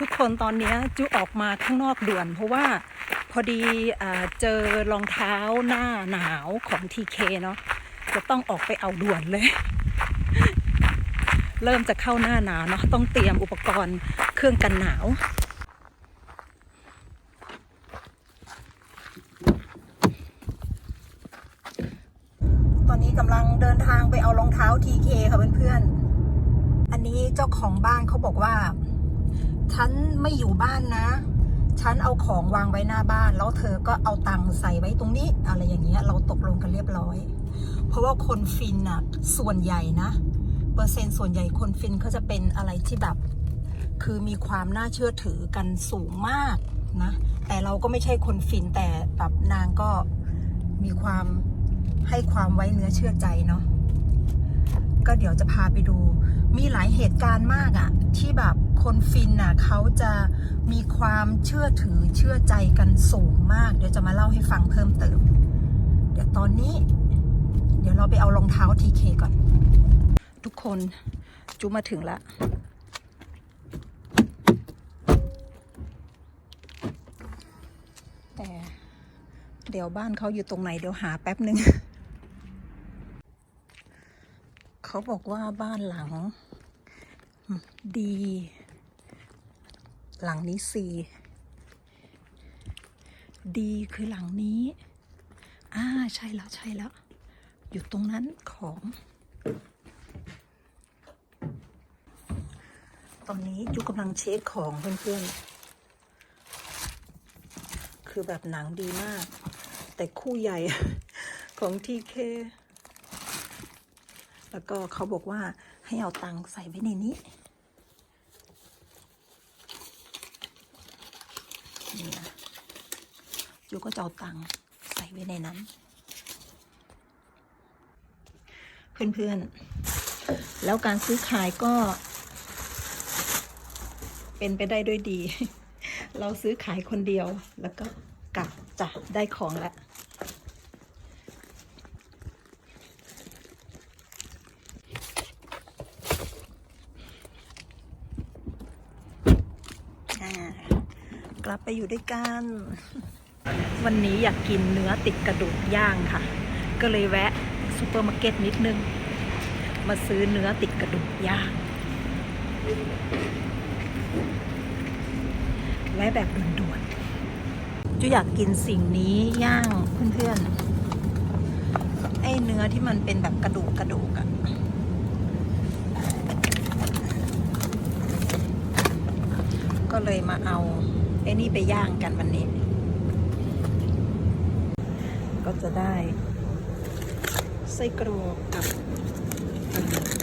ทุกคนตอนนี้จุออกมาข้างนอกด่วน เพราะว่าพอดีอเจอรองเท้าหน้าหนาวของทีเคเนาะจะต้องออกไปเอาด่วนเลย เริ่มจะเข้าหน้าหนาวเนาะต้องเตรียมอุปกรณ์เครื่องกันหนาวตอนนี้กำลังเดินทางไปเอารองเท้า TK ค่ะเพื่อนๆ อันนี้เจ้าของบ้านเขาบอกว่า ฉันไม่อยู่บ้านนะ ฉันเอาของวางไว้หน้าบ้าน แล้วเธอก็เอาตังค์ใส่ไว้ตรงนี้ อะไรอย่างเงี้ย เราตกลงกันเรียบร้อย เพราะว่าคนฟินน่ะส่วนใหญ่นะ เปอร์เซ็นต์ส่วนใหญ่คนฟินเขาจะเป็นอะไรที่แบบ คือมีความน่าเชื่อถือกันสูงมากนะ แต่เราก็ไม่ใช่คนฟินแต่แบบนางก็มีความให้ความไว้เนื้อเชื่อใจเนาะก็เดี๋ยวจะพาไปดู มีหลายเหตุการณ์มากอะที่แบบ คนฟินน่ะเขาจะมีความเชื่อถือเชื่อใจกันสูงมาก เดี๋ยวจะมาเล่าให้ฟังเพิ่มเติม เดี๋ยวตอนนี้ เดี๋ยวเราไปเอารองเท้าทีเคก่อน ทุกคนจูมาถึงล้วแต่เดี๋ยวบ้านเขาอยู่ตรงไหนเดี๋ยวหาแป๊บหนึ่งเขาบอกว่าบ้านหลังดี หลังนี้สี่ดีคือหลังนี้ อ่า ใช่แล้วใช่แล้ว อยู่ตรงนั้นของ ตอนนี้จูกำลังเช็คของเพื่อนๆ คือแบบหนังดีมาก แต่คู่ใหญ่ของทีเคแล้วก็เขาบอกว่าให้เอาตังค์ใส่ไว้ในนี้ นี่นะยูก็จะเอาตังค์ใส่ไว้ในนั้น เพื่อนๆ แล้วการซื้อขายก็ เป็นไปได้ด้วยดี เราซื้อขายคนเดียวแล้วก็กลับจ้ะได้ของแล้ว อ่าก ลับไปอยู่ด้วยกัน วันนี้อยากกินเนื้อติดกระดูกย่างค่ะ ก็เลยแวะซูเปอร์มาร์เก็ตนิดนึง มาซื้อเนื้อติดกระดูกย่าง แวะแบบด่วนๆจูอยากกินสิ่งนี้ย่างเพื่อนๆ ไอ้เนื้อที่มันเป็นแบบกระดูกกระดูกอะก็เลยมาเอา ไอ้นี่ไปย่างกันวันนี้ ก็จะได้ไส้กรอกกับ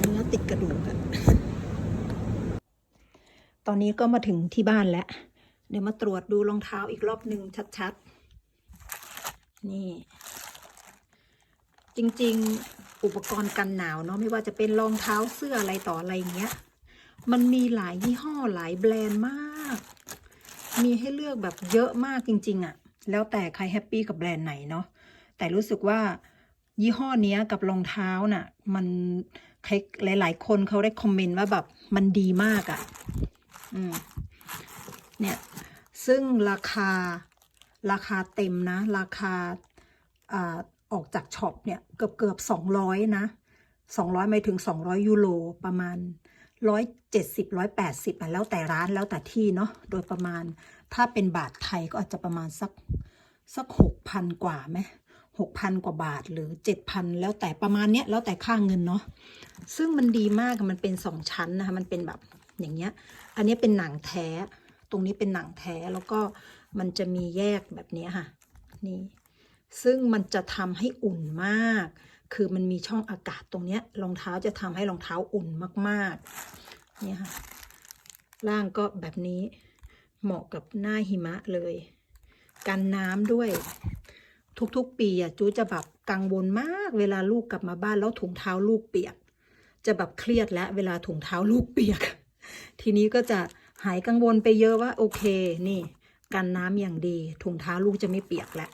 เนื้อติดกระดูกกันตอนนี้ก็มาถึงที่บ้านแล้ว เดี๋ยวมาตรวจดูรองเท้าอีกรอบหนึ่งชัดๆ นี่ จริงๆอุปกรณ์กันหนาวเนาะไม่ว่าจะเป็นรองเท้าเสื้ออะไรต่ออะไรอย่างเงี้ย มันมีหลายยี่ห้อหลายแบรนด์มาก มีให้เลือกแบบเยอะมากจริง ๆอะแล้วแต่ใครแฮปปี้กับแบรนด์ไหนเนาะ แต่รู้สึกว่ายี่ห้อนี้กับรองเท้าน่ะ มันใครหลาย ๆ คนเขาได้คอมเมนต์ว่าแบบมันดีมากอะ่ะ อืม เนี่ย ซึ่งราคาราคาเต็มนะ ราคาอ่าออกจากช็อปเนี่ย เกือบเกือบสองร้อยนะสองร้อยไม่ถึงสองร้อยยูโรประมาณ ร้อยเจ็ดสิบร้อยแปดสิบอะแล้วแต่ร้านแล้วแต่ที่เนาะโดยประมาณถ้าเป็นบาทไทยก็อาจจะประมาณสักสักหกพันกว่าไหมหกพันกว่าบาทหรือเจ็ดพันแล้วแต่ประมาณเนี้ยแล้วแต่ค่าเงินเนาะซึ่งมันดีมากมันเป็นสองชั้นนะคะมันเป็นแบบอย่างเงี้ย อันนี้เป็นหนังแท้ ตรงนี้เป็นหนังแท้แล้วก็มันจะมีแยกแบบนี้ค่ะนี่ซึ่งมันจะทำให้อุ่นมาก คือมันมีช่องอากาศตรงเนี้ยรองเท้าจะทำให้รองเท้าอุ่นมากๆ นี่ยค่ะ ล่างก็แบบนี้เหมาะกับหน้าหิมะเลย กันน้ำด้วย ทุกๆ ปีอะจูจะแบบกังวลมากเวลาลูกกลับมาบ้านแล้วถุงเท้าลูกเปียก จะแบบเครียดแล้วเวลาถุงเท้าลูกเปียก ทีนี้ก็จะหายกังวลไปเยอะว่าโอเคนี่ กันน้ำอย่างดีถุงเท้าลูกจะไม่เปียกแล้ว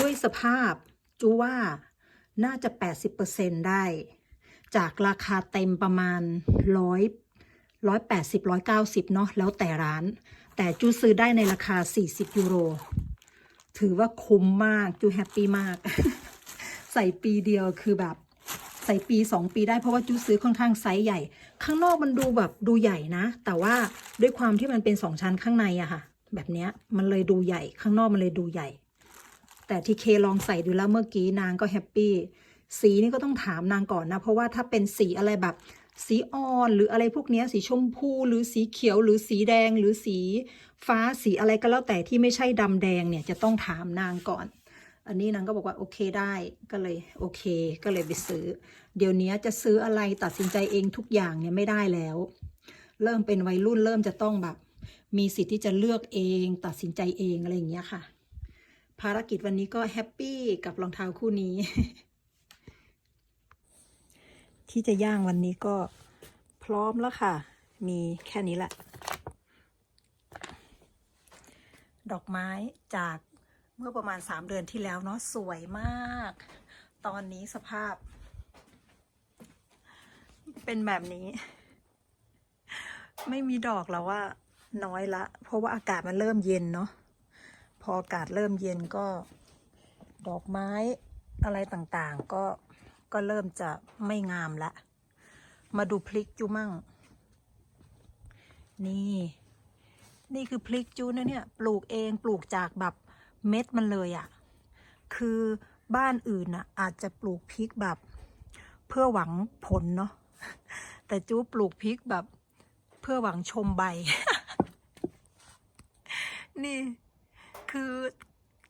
ด้วยสภาพจูว่าน่าจะ 80%ได้ จากราคาเต็มประมาณร้อยร้อยแปดสิบร้อยเก้าสิบเนาะแล้วแต่ร้าน แต่จูซื้อได้ในราคาสี่สิบยูโร ถือว่าคุ้มมากจูแฮปปี้มาก ใส่ปีเดียวคือแบบใส่ปีสองปีได้เพราะว่าจูซื้อค่อนข้างไซส์ใหญ่ ข้างนอกมันดูแบบดูใหญ่นะ แต่ว่าด้วยความที่มันเป็นสองชั้นข้างในอะค่ะ แบบเนี้ยมันเลยดูใหญ่ ข้างนอกมันเลยดูใหญ่ แต่ที่เคลองใส่ดูแล้วเมื่อกี้นางก็แฮปปี้ สีนี่ก็ต้องถามนางก่อนนะ เพราะว่าถ้าเป็นสีอะไรแบบ สีอ่อนหรืออะไรพวกนี้สีชมพูหรือสีเขียวหรือสีแดงหรือสีฟ้าสีอะไรก็แล้วแต่ที่ไม่ใช่ดำแดงเนี่ยจะต้องถามนางก่อน อันนี้นางก็บอกว่าโอเคได้ก็เลยโอเค ก็เลยไปซื้อ เดี๋ยวนี้จะซื้ออะไรตัดสินใจเองทุกอย่างเนี่ยไม่ได้แล้ว เริ่มเป็นวัยรุ่นเริ่มจะต้องแบบมีสิทธิ์ที่จะเลือกเองตัดสินใจเองอะไรอย่างเงี้ยค่ะ ภารกิจวันนี้ก็แฮปปี้กับรองเท้าคู่นี้ ที่จะย่างวันนี้ก็พร้อมแล้วค่ะ มีแค่นี้แหละ ดอกไม้จากเมื่อประมาณสามเดือนที่แล้วเนาะสวยมาก ตอนนี้สภาพ เป็นแบบนี้ ไม่มีดอกแล้วว่า น้อยละ เพราะว่าอากาศมันเริ่มเย็นเนาะพออากาศเริ่มเย็นก็ ดอกไม้อะไรต่างๆ ก็ ก็เริ่มจะไม่งามละ มาดูพลิกจูมั่ง นี่ นี่คือพลิกจูนะเนี่ย ปลูกเองปลูกจากแบบเม็ดมันเลยอะ่ะ คือบ้านอื่นอะ อาจจะปลูกพริกแบบ เพื่อหวังผลเนาะ แต่จูปลูกพริกแบบ เพื่อหวังชมใบ นี่ คือ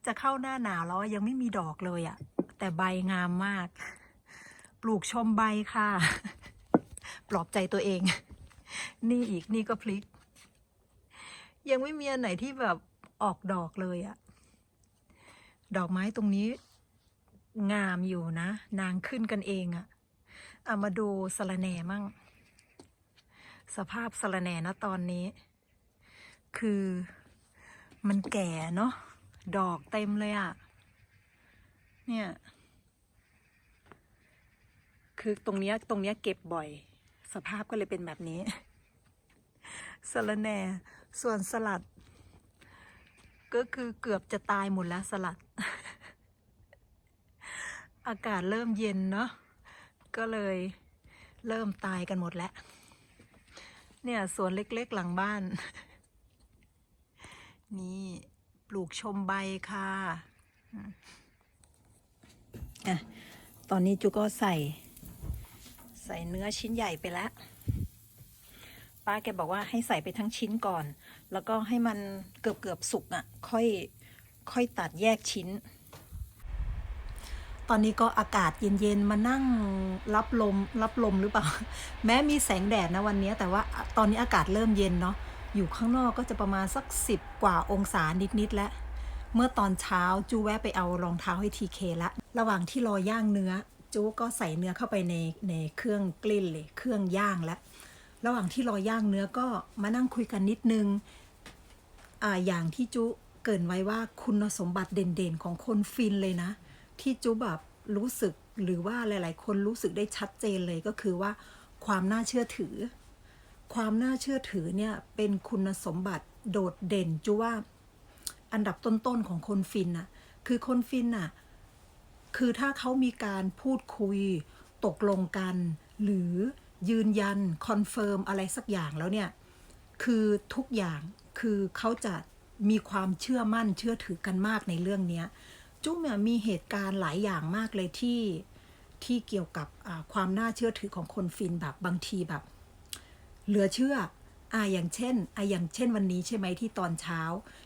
จะเข้าหน้าหนาวแล้วยังไม่มีดอกเลยอะ่ะ แต่ใบงามมาก ลูกชมใบค่ะ ปลอบใจตัวเอง นี่อีกนี่ก็พลิก ยังไม่มีอันไหนที่แบบออกดอกเลยอะดอกไม้ตรงนี้ งามอยู่นะ นางขึ้นกันเองอะเอามาดูสะระแหน่มั่ง สภาพสะระแหน่นะตอนนี้ คือมันแก่เนาะดอกเต็มเลยอะเนี่ย คือตรงเนี้ยตรงเนี้ยเก็บบ่อย สภาพก็เลยเป็นแบบนี้สะระแหน่ส่วนสลัด ก็คือเกือบจะตายหมดแล้วสลัด อากาศเริ่มเย็นเนาะก็เลยเริ่มตายกันหมดแล้ว เนี่ยสวนเล็กๆหลังบ้าน นี่ปลูกชมใบค่ะ อะ ตอนนี้จูก็ใส่ ใส่เนื้อชิ้นใหญ่ไปแล้ว ป้าแกบอกว่าให้ใส่ไปทั้งชิ้นก่อน แล้วก็ให้มันเกือบเกือบๆสุกอะ่ะ ค่อยค่อยตัดแยกชิ้น ตอนนี้ก็อากาศเย็นๆ มานั่งรับลมรับลมหรือเปล่า แม้มีแสงแดดนะวันนี้ แต่ว่าตอนนี้อากาศเริ่มเย็นเนาะ อยู่ข้างนอกก็จะประมาณสักสิบกว่าองศานิดๆแล้ว เมื่อตอนเช้าจูแวะไปเอารองเท้าให้ทีเคละ ระหว่างที่รอย่างเนื้อ จูก็ใส่เนื้อเข้าไปในในเครื่องกลิ้นเลยเครื่องย่างแล้วระหว่างที่รอย่างเนื้อก็มานั่งคุยกันนิดนึงออย่างที่จุเกินไว้ว่าคุณสมบัติเด่นๆของคนฟินเลยนะ ที่จุแบบรู้สึกหรือว่าหลาย ๆ คนรู้สึกได้ชัดเจนเลยก็คือว่า ความน่าเชื่อถือ ความน่าเชื่อถือเนี่ยเป็นคุณสมบัติโดดเด่นจุว่า อันดับต้นๆของคนฟินน่ะคือคนฟินน่ะ คือถ้าเขามีการพูดคุย ตกลงกัน หรือยืนยันคอนเฟิร์มอะไรสักอย่างแล้วเนี่ย คือทุกอย่างคือเขาจะมีความเชื่อมั่นเชื่อถือกันมากในเรื่องนี้จุ๊บเนี่ยมีเหตุการณ์หลายอย่างมากเลยที่ที่เกี่ยวกับความน่าเชื่อถือของคนฟินแบบบางทีแบบ เหลือเชื่ออ่าอย่างเช่นอ่าอย่างเช่นวันนี้ใช่ไหมที่ตอนเช้า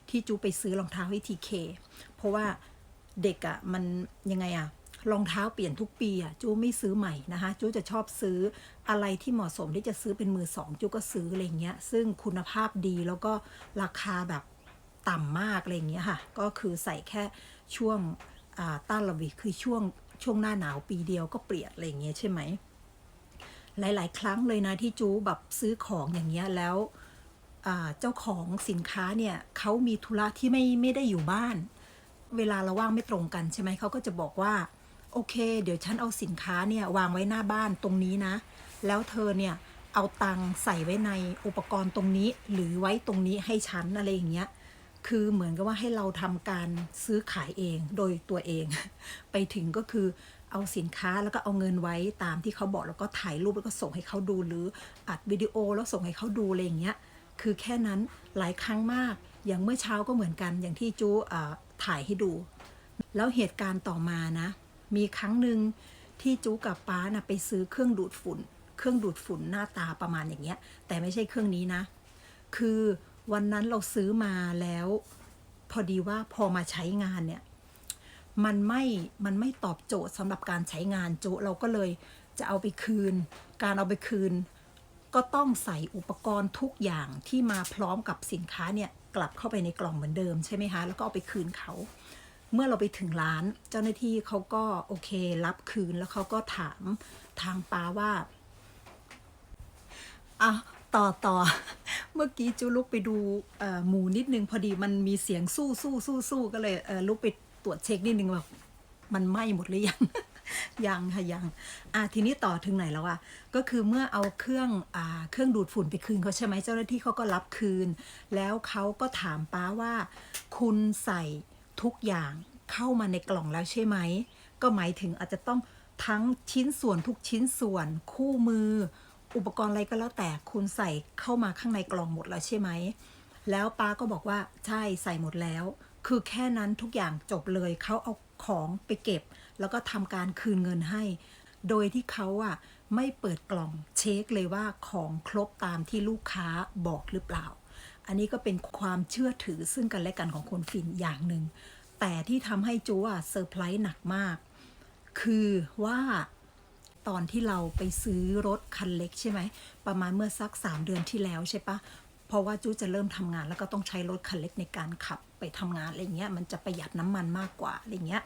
ที่จูไปซื้อรองเท้าให้ทีเคเพราะว่า เด็กอะ่ะมันยังไงอะ่ะรองเท้าเปลี่ยนทุกปีอะ่ะจูไม่ซื้อใหม่นะคะจูจะชอบซื้ออะไรที่เหมาะสมที่จะซื้อเป็นมือสองจูก็ซื้ออะไรเงี้ยซึ่งคุณภาพดีแล้วก็ราคาแบบต่ำมากอะไรเงี้ยค่ะ ก็คือใส่แค่ช่วงต้านระวิคือช่วงช่วงหน้าหนาวปีเดียวก็เปลี่ยนอะไรเงี้ยใช่ไหมหลาย ๆ ครั้งเลยนะที่จูแบบซื้อของอย่างเงี้ยแล้วเจ้าของสินค้าเนี่ยเขามีธุระที่ไม่ไม่ได้อยู่บ้าน เวลาเราว่างไม่ตรงกันใช่ไหมเขาก็จะบอกว่า โอเค เดี๋ยวฉันเอาสินค้าเนี่ยวางไว้หน้าบ้านตรงนี้นะ แล้วเธอเนี่ยเอาตังใส่ไว้ในอุปกรณ์ตรงนี้ หรือไว้ตรงนี้ให้ฉันอะไรอย่างเงี้ยคือเหมือนกับว่าให้เราทำการซื้อขายเองโดยตัวเอง ไปถึงก็คือเอาสินค้าแล้วก็เอาเงินไว้ตามที่เขาบอกแล้วก็ถ่ายรูปแล้วก็ส่งให้เขาดูหรืออัดวิดีโอแล้วส่งให้เขาดูอะไรอย่างเงี้ยคือแค่นั้นหลายครั้งมาก อย่างเมื่อเช้าก็เหมือนกันอย่างที่จูถ่ายให้ดู แล้วเหตุการณ์ต่อมานะ มีครั้งหนึ่งที่จูกับป้านะไปซื้อเครื่องดูดฝุ่น เครื่องดูดฝุ่นหน้าตาประมาณอย่างเงี้ย แต่ไม่ใช่เครื่องนี้นะ คือวันนั้นเราซื้อมาแล้ว พอดีว่าพอมาใช้งานเนี่ยมันไม่ มันไม่ตอบโจทย์สำหรับการใช้งานโจเราก็เลยจะเอาไปคืน การเอาไปคืน ก็ต้องใส่อุปกรณ์ทุกอย่างที่มาพร้อมกับสินค้าเนี่ย กลับเข้าไปในกล่องเหมือนเดิมใช่ไหมคะแล้วก็เอาไปคืนเขา เมื่อเราไปถึงร้าน เจ้าหน้าที่เขาก็โอเครับคืนแล้วเขาก็ถามทางป้าว่าอะต่อต่อเมื่อกี้จูลุกไปดูหมูนิดนึงพอดีมันมีเสียงสู้สู้สู้สู้ก็เลยลุกไปตรวจเช็คนิดนึงว่ามันไหม้หมดหรือยัง ยังค่ะยังอะทีนี้ต่อถึงไหนแล้วอะก็คือเมื่อเอาเครื่องอ่าเครื่องดูดฝุ่นไปคืนเขาใช่ไหมเจ้าหน้าที่เขาก็รับคืน แล้วเขาก็ถามป้าว่า คุณใส่ทุกอย่างเข้ามาในกล่องแล้วใช่ไหม ก็หมายถึงอาจจะต้องทั้งชิ้นส่วนทุกชิ้นส่วนคู่มือ อุปกรณ์อะไรก็แล้วแต่คุณใส่เข้ามาข้างในกล่องหมดแล้วใช่ไหม แล้วป้าก็บอกว่าใช่ใส่หมดแล้ว คือแค่นั้นทุกอย่างจบเลยเขาเอา ของไปเก็บ แล้วก็ทำการคืนเงินให้ โดยที่เขาอะไม่เปิดกล่องเช็คเลยว่าของครบตามที่ลูกค้าบอกหรือเปล่า อันนี้ก็เป็นความเชื่อถือซึ่งกันและกันของคนฟินอย่างหนึ่ง แต่ที่ทำให้จูอะเซอร์ไพรส์หนักมาก คือว่าตอนที่เราไปซื้อรถคันเล็กใช่ไหม ประมาณเมื่อสักสามเดือนที่แล้วใช่ปะ เพราะว่าจูจะเริ่มทำงานแล้วก็ต้องใช้รถคันเล็กในการขับไปทำงานอะไรเงี้ยมันจะประหยัดน้ำมันมากกว่าอะไรเงี้ย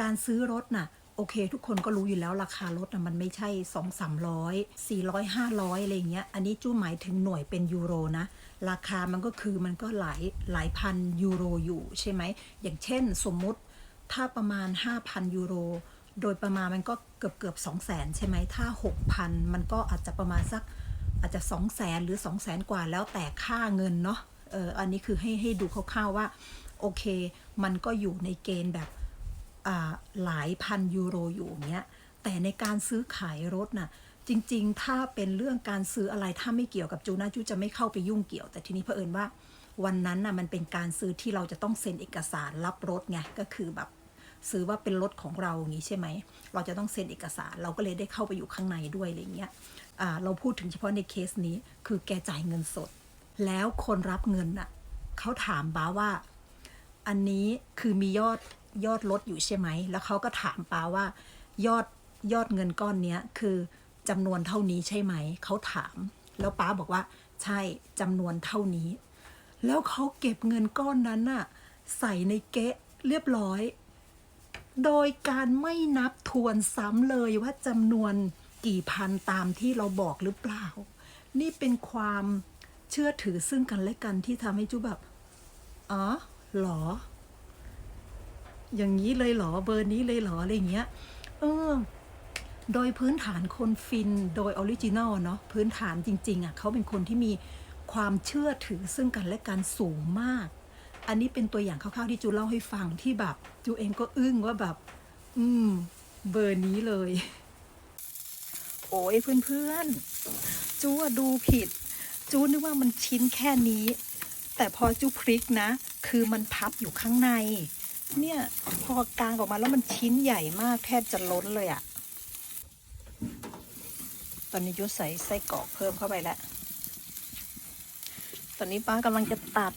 การซื้อรถน่ะโอเค ทุกคนก็รู้อยู่แล้วราคารถน่ะมันไม่ใช่สองสามร้อยสี่ร้อยห้าร้อยอะไรเงี้ยอันนี้จู้หมายถึงหน่วยเป็นยูโรนะ ราคามันก็คือมันก็หลายหลายพันยูโรอยู่ใช่ไหมอย่างเช่นสมมุติถ้าประมาณ 5,000ยูโรโดยประมาณมันก็เกือบเกือบ2 0 0แสนใช่ไหมถ้า 6,000 มันก็อาจจะประมาณสัก อาจจะ 2 0 0แสนหรือ 2 0 0แสนกว่าแล้วแต่ค่าเงินเนาะเอออันนี้คือให้ให้ดูคร่าวๆว่า โอเค มันก็อยู่ในเกณฑ์แบบหลายพันยูโรอยู่อย่างเงี้ยแต่ในการซื้อขายรถน่ะจริงๆ ถ้าเป็นเรื่องการซื้ออะไรถ้าไม่เกี่ยวกับจูนะจูจะไม่เข้าไปยุ่งเกี่ยว แต่ทีนี้เผอิญว่าวันนั้นน่ะมันเป็นการซื้อที่เราจะต้องเซ็นเอกสารรับรถไงก็คือแบบซื้อว่าเป็นรถของเราอย่างนี้ใช่ไหม เราจะต้องเซ็นเอกสาร เราก็เลยได้เข้าไปอยู่ข้างในด้วยอะไรเงี้ย เราพูดถึงเฉพาะในเคสนี้คือแกจ่ายเงินสด แล้วคนรับเงินน่ะเขาถามป้าว่า อันนี้คือมียอดยอดลดอยู่ใช่ไหม แล้วเขาก็ถามป้าว่า ยอดยอดเงินก้อนเนี้ยคือจำนวนเท่านี้ใช่ไหม เขาถาม แล้วป้าบอกว่า ใช่จำนวนเท่านี้ แล้วเขาเก็บเงินก้อนนั้นน่ะใส่ในเก๊ะเรียบร้อย โดยการไม่นับทวนซ้ำเลยว่าจำนวน กี่พันตามที่เราบอกหรือเปล่า นี่เป็นความเชื่อถือซึ่งกันและกันที่ทำให้จูแบบอ๋อหรอ อย่างนี้เลยหรอเบอร์นี้เลยหรออะไรเงี้ยเออโดยพื้นฐานคนฟินโดยออริจินัลเนาะพื้นฐานจริง ๆอะเขาเป็นคนที่มีความเชื่อถือซึ่งกันและกันสูงมาก อันนี้เป็นตัวอย่างคร่าวๆที่จูเล่าให้ฟังที่แบบจูเองก็อึ้งว่าแบบ อืม เบอร์นี้เลย โอ้ยเพื่อนๆ จูอะดูผิด จูนึกว่ามันชิ้นแค่นี้ แต่พอจูพลิกนะ คือมันพับอยู่ข้างใน เนี่ยพอกางออกมาแล้วมันชิ้นใหญ่มากแทบจะล้นเลยอะตอนนี้จูใส่ไส้กรอกเพิ่มเข้าไปแล้ว ตอนนี้ป้ากำลังจะตัด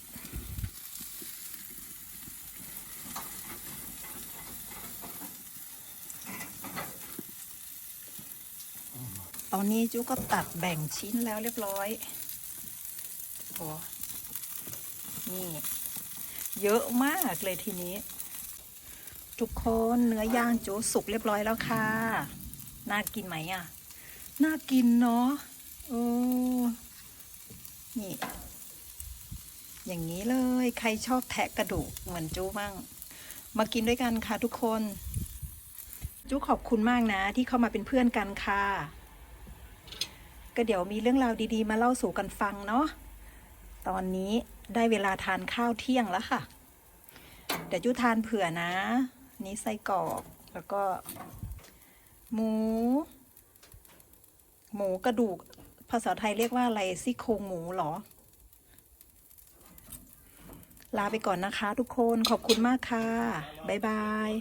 ตอนนี้จูก็ตัดแบ่งชิ้นแล้วเรียบร้อยโอ้นี่ เยอะมากเลยทีนี้ ทุกคนเนื้อย่างจูสุกเรียบร้อยแล้วค่ะ น่ากินไหมอะ น่ากินเนาะโอ้นี่ อย่างนี้เลย ใครชอบแทะกระดูกเหมือนจูมั่งมากินด้วยกันค่ะทุกคนจูขอบคุณมากนะ ที่เข้ามาเป็นเพื่อนกันค่ะ ก็เดี๋ยวมีเรื่องราวดีๆ มาเล่าสู่กันฟังเนาะ ตอนนี้ได้เวลาทานข้าวเที่ยงแล้วค่ะ เดี๋ยวจุทานเผื่อนะ นี่ไส้กรอกแล้วก็ หมู หมูกระดูก ภาษาไทยเรียกว่าอะไรซี่โครงหมูเหรอ ลาไปก่อนนะคะทุกคนขอบคุณมากค่ะ บ๊ายบาย